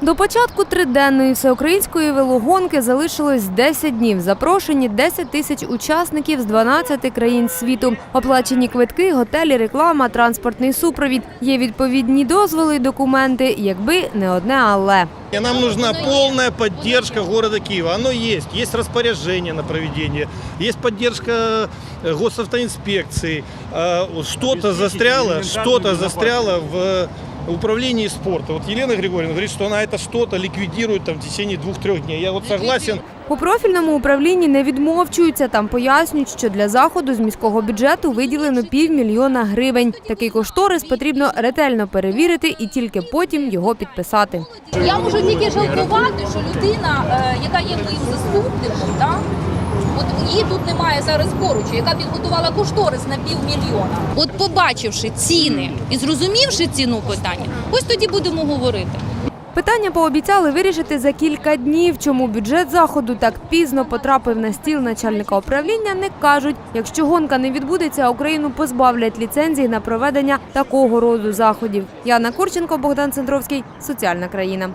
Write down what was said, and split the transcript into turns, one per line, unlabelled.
До початку триденної всеукраїнської велогонки залишилось 10 днів. Запрошені 10 тисяч учасників з 12 країн світу. Оплачені квитки, готелі, реклама, транспортний супровід. Є відповідні дозволи й документи, якби не одне але.
Нам нужна полная поддержка города Киева. Оно есть. Есть распоряжение на проведение, есть поддержка госавтоинспекции. А, Что-то застряло, что-то застряло в управлении спорта. Вот Елена Григорьевна говорит, что она это что-то ликвидирует там, в течение двух-трех дней. Я вот согласен.
У профільному управлінні не відмовчуються. Там пояснюють, що для заходу з міського бюджету виділено півмільйона гривень. Такий кошторис потрібно ретельно перевірити і тільки потім його підписати.
Я можу тільки жалкувати, що людина, е, яка є моїм заступником, да, от її тут немає зараз поруч, яка підготувала кошторис на півмільйона. От побачивши ціни і зрозумівши ціну питання, ось тоді будемо говорити.
Питання пообіцяли вирішити за кілька днів. Чому бюджет заходу так пізно потрапив на стіл начальника управління, не кажуть. Якщо гонка не відбудеться, Україну позбавлять ліцензії на проведення такого роду заходів. Яна Курченко, Богдан Центровський, соціальна країна.